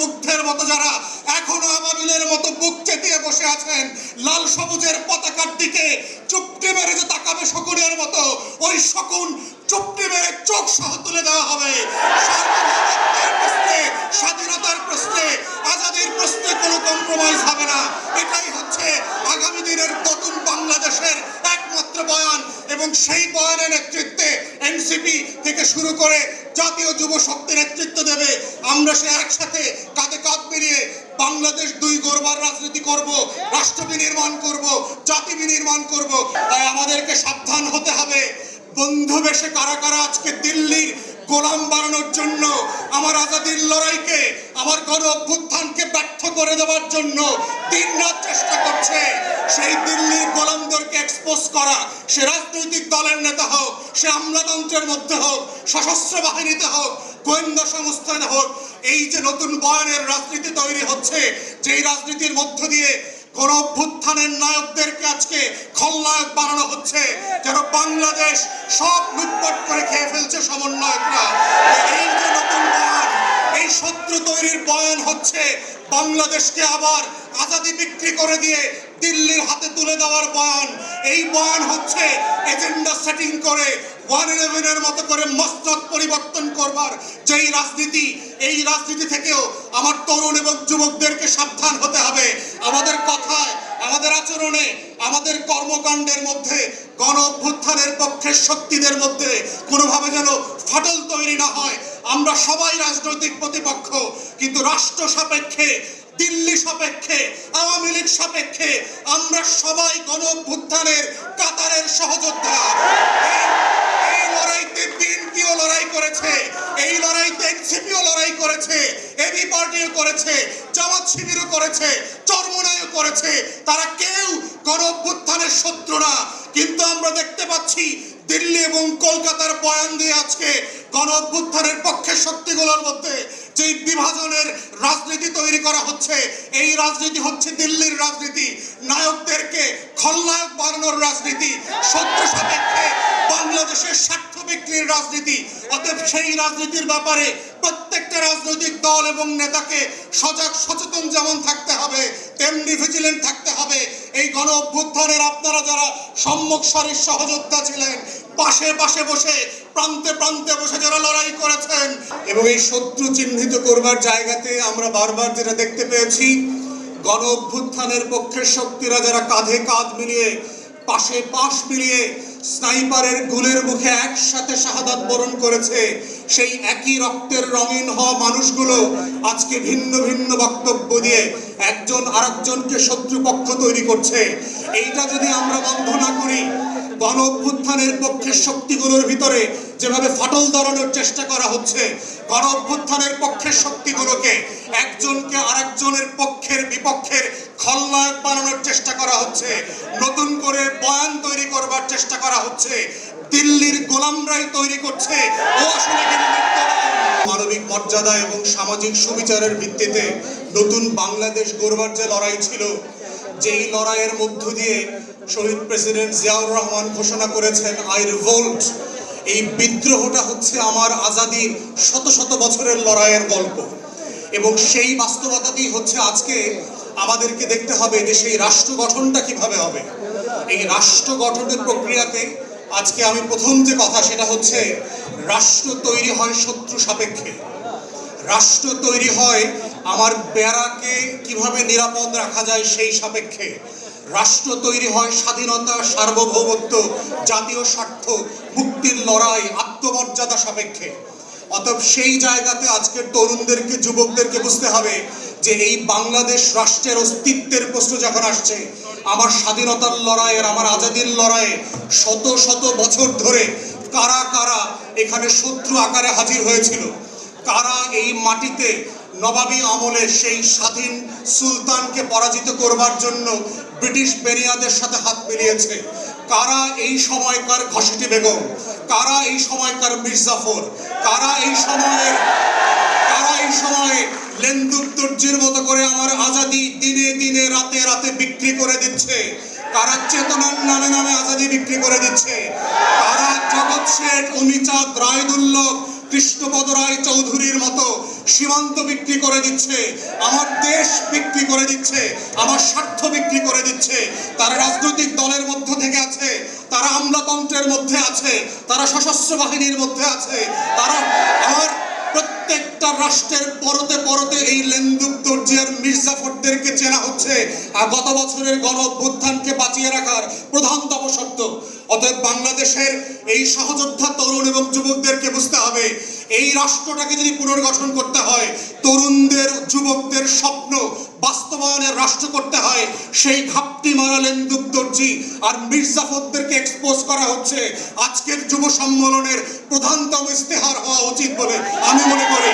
মুগ্ধের মতো যারা এখনও আবাবিলের মতো বুক চেতিয়ে বসে আছেন, লাল সবুজের পতাকার দিকে চুপটি মেরে যে তাকাবে শকুনের মতো, ওই শকুন চুপটি মেরে চোখ সহ তুলে দেওয়া হবে। সার্বভৌমত্বের প্রশ্নে, স্বাধীনতার প্রশ্নে, আজাদির প্রশ্নে কোনো কম্প্রোমাইজ হবে না। এটাই হচ্ছে আগামী দিনের নতুন বাংলাদেশের একমাত্র বয়ান এবং সেই বয়ানের নেতৃত্বে এনসিপি থেকে শুরু করে জাতীয় যুব শক্তি নেতৃত্ব দেবে। আমরা সে একসাথে কাঁধে কাঁধ মিলিয়ে বাংলাদেশ দুই গোরবার রাজনীতি করব, রাষ্ট্র বিনির্মাণ করব, জাতি বিনির্মাণ করব। তাই আমাদেরকে সাবধান হতে হবে। বন্ধু বেশে কারা কারা আজকে দিল্লির গোলাম বানানোর জন্য, আমার আজাদির লড়াইকে, আমার গণ অভ্যুত্থানকে ব্যর্থ করে দেওয়ার জন্য দিন রাত চেষ্টা করছে। সেই দিল্লির গোলামদেরকে এক্সপোজ করা, সে রাজনৈতিক দলের নেতা হোক, সে আমলাতন্ত্রের মধ্যে হোক, সশস্ত্র বাহিনীতে হোক, গোয়েন্দা সংস্থানে হোক, এই যে নতুন বয়ানের রাজনীতি তৈরি হচ্ছে, যেই রাজনীতির মধ্য দিয়ে কোন অভ্যুত্থানের নায়কদেরকে আজকে খলনায়ক বানানো হচ্ছে, যেন বাংলাদেশ সব লুটপাট করে খেয়ে ফেলছে সমন্বয়করা। এই যে নতুন বয়ান, এই শত্রু তৈরির বয়ান হচ্ছে, বাংলাদেশকে আবার আজাদি বিক্রি করে দিয়ে দিল্লির হাতে তুলে দেওয়ার বয়ান। এই বয়ান হচ্ছে, এজেন্ডা সেটিং করে, ওয়ান ইলেভেনের মতো করে মস্তক যেই রাজনীতি, এই রাজনীতি থেকেও আমার তরুণ এবং যুবকদেরকে সাবধান হতে হবে। আমাদের কথায়, আমাদের আচরণে, আমাদের কর্মকাণ্ডের মধ্যে, গণ অভ্যুত্থানের পক্ষের শক্তিদের মধ্যে কোনোভাবে যেন ফাটল তৈরি না হয়। আমরা সবাই রাজনৈতিক প্রতিপক্ষ, কিন্তু রাষ্ট্র সাপেক্ষে, দিল্লি সাপেক্ষে, আওয়ামী লীগ সাপেক্ষে আমরা সবাই গণ অভ্যুত্থানের, কাতারের সহযোদ্ধা। করেছে, এই লড়াইতে এনসিপিও লড়াই করেছে, এবি পার্টিও করেছে, জামাত শিবিরও করেছে, চরমনাইও করেছে। তারা কেউ গণ অভ্যুত্থানের শত্রু না। কিন্তু আমরা দেখতে পাচ্ছি দিল্লি এবং কলকাতার বয়ান দিয়ে আজকে গণ অভ্যুত্থানের পক্ষের শক্তিগুলোর মধ্যে যে বিভাজনের রাজনীতি তৈরি করা হচ্ছে, এই রাজনীতি হচ্ছে দিল্লির রাজনীতি। নায়কদেরকে খলনায়ক বানানোর রাজনীতি। শত্রু সাপেক্ষে বাংলাদেশের স্বার্থ বিক্রির রাজনীতি, অতএব সেই রাজনীতির ব্যাপারে প্রত্যেকটা রাজনৈতিক দল এবং নেতাকে সজাগ, সচেতন যেমন থাকতে হবে, তেমনি ভিজিলেন্ট থাকতে হবে। এই গণ অভ্যুত্থানের আপনারা যারা সম্মুখ সারির সহযোদ্ধা ছিলেন, পাশে পাশে বসে, প্রান্তে প্রান্তে বসে যারা লড়াই করেছেন, এবং এই শত্রু চিহ্নিত করবার জায়গাতে আমরা বারবার যেটা দেখতে পেয়েছি, গণ অভ্যুত্থানের পক্ষের শক্তিরা যারা কাঁধে কাঁধ মিলিয়ে পাশে পাশ মিলিয়ে স্নাইপারের গুলের মুখে একসাথে শাহাদাত বরণ করেছে। সেই একই রক্তের রঙিন হওয়া মানুষগুলো আজকে ভিন্ন ভিন্ন বক্তব্য দিয়ে একজন আরেকজনকে শত্রুপক্ষ তৈরি করছে। এইটা যদি আমরা বন্ধ না করি গণ অভ্যুত্থানের পক্ষের শক্তিগুলোর ভিতরে যেভাবে ফাটল ধরানোর চেষ্টা করা হচ্ছে, গণ অভ্যুত্থানের পক্ষের শক্তিগুলোকে একজনকে আরেকজনের পক্ষের বিপক্ষের খলনায়ক বানানোর চেষ্টা করা হচ্ছে, নতুন করে বয়ান তৈরি করবার চেষ্টা করা হচ্ছে, দিল্লির গোলামরাই তৈরি করছে, ও আসলে। মানবিক মর্যাদা এবং সামাজিক সুবিচারের ভিত্তিতে নতুন বাংলাদেশ গড়বার যে লড়াই ছিল, যেই লড়াইয়ের মধ্য দিয়ে শহীদ প্রেসিডেন্ট জিয়াউর রহমান ঘোষণা করেছেন আই রিভোল্ট এই বিদ্রোহটা হচ্ছে আমার আজাদির শত শত বছরের লড়াইয়ের গল্প। এবং সেই বাস্তবতাতেই হচ্ছে আজকে আমাদেরকে দেখতে হবে যে সেই রাষ্ট্র গঠনটা কীভাবে হবে। এই রাষ্ট্র গঠনের প্রক্রিয়াতে আজকে আমি প্রথম যে কথা সেটা হচ্ছে রাষ্ট্র তৈরি হয় শত্রু সাপেক্ষে। রাষ্ট্র তৈরি হয় আমার বেড়াকে কীভাবে নিরাপদ রাখা যায় সেই সাপেক্ষে। রাষ্ট্র তৈরি হয় স্বাধীনতা, সার্বভৌমত্ব, জাতীয় স্বার্থ, মুক্তির লড়াই, আত্মমর্যাদা সাপেক্ষে। অতএব সেই জায়গাতে আজকের তরুণদেরকে, যুবকদেরকে বুঝতে হবে যে এই বাংলাদেশ রাষ্ট্রের অস্তিত্বের প্রশ্ন যখন আসছে, আমার স্বাধীনতার লড়াইয়ের আমার আজাদির লড়াইয়ে শত শত বছর ধরে কারা কারা এখানে শত্রু আকারে হাজির হয়েছিল, কারা এই মাটিতে নবাবী আমলে সেই স্বাধীন সুলতানকে পরাজিত করবার জন্য ব্রিটিশ বেনিয়াদের সাথে হাত মিলিয়েছে। কারা এই সময়কার ঘসিটি বেগম? কারা এই সময়কার মির্জাফর কারা এই সময়ের তারা এই সময়ে লেন্দুক দর্জির মতো করে আমার আজাদি দিনে দিনে, রাতে রাতে বিক্রি করে দিচ্ছে? কারা চেতনার নামে নামে আজাদি বিক্রি করে দিচ্ছে? কারা জগৎ শেঠ অমিচাঁদ রায়দুল্লভ কৃষ্ণপদ রায় চৌধুরীর মতো সীমান্ত বিক্রি করে দিচ্ছে, আমার দেশ বিক্রি করে দিচ্ছে, আমার স্বার্থ বিক্রি করে দিচ্ছে, তারা রাজনৈতিক দলের মধ্যে থেকে আছে, তারা আমলাতন্ত্রের মধ্যে আছে, তারা সশস্ত্র বাহিনীর মধ্যে আছে, তারা আমার প্রত্যেকটা রাষ্ট্রের পরতে পরতে এই লেন্দুক দর্জিয়ার মির্জাফরদেরকে চেনা হচ্ছে। আর গত বছরের গণ অভ্যুত্থানকে বাঁচিয়ে রাখার প্রধান তপসত্য অতএব বাংলাদেশের এই সহযোদ্ধা তরুণ এবং যুবকদেরকে বুঝতে হবে এই রাষ্ট্রটাকে যদি পুনর্গঠন করতে হয়, তরুণদের, যুবকদের স্বপ্ন বাস্তবায়নের রাষ্ট্র করতে হয়, সেই ঘাপটি মারালেন দুগ্ধর্জি আর মির্জাফরদেরকে এক্সপোজ করা হচ্ছে। আজকের যুব সম্মেলনের প্রধানতম ইস্তেহার হওয়া উচিত বলে আমি মনে করি।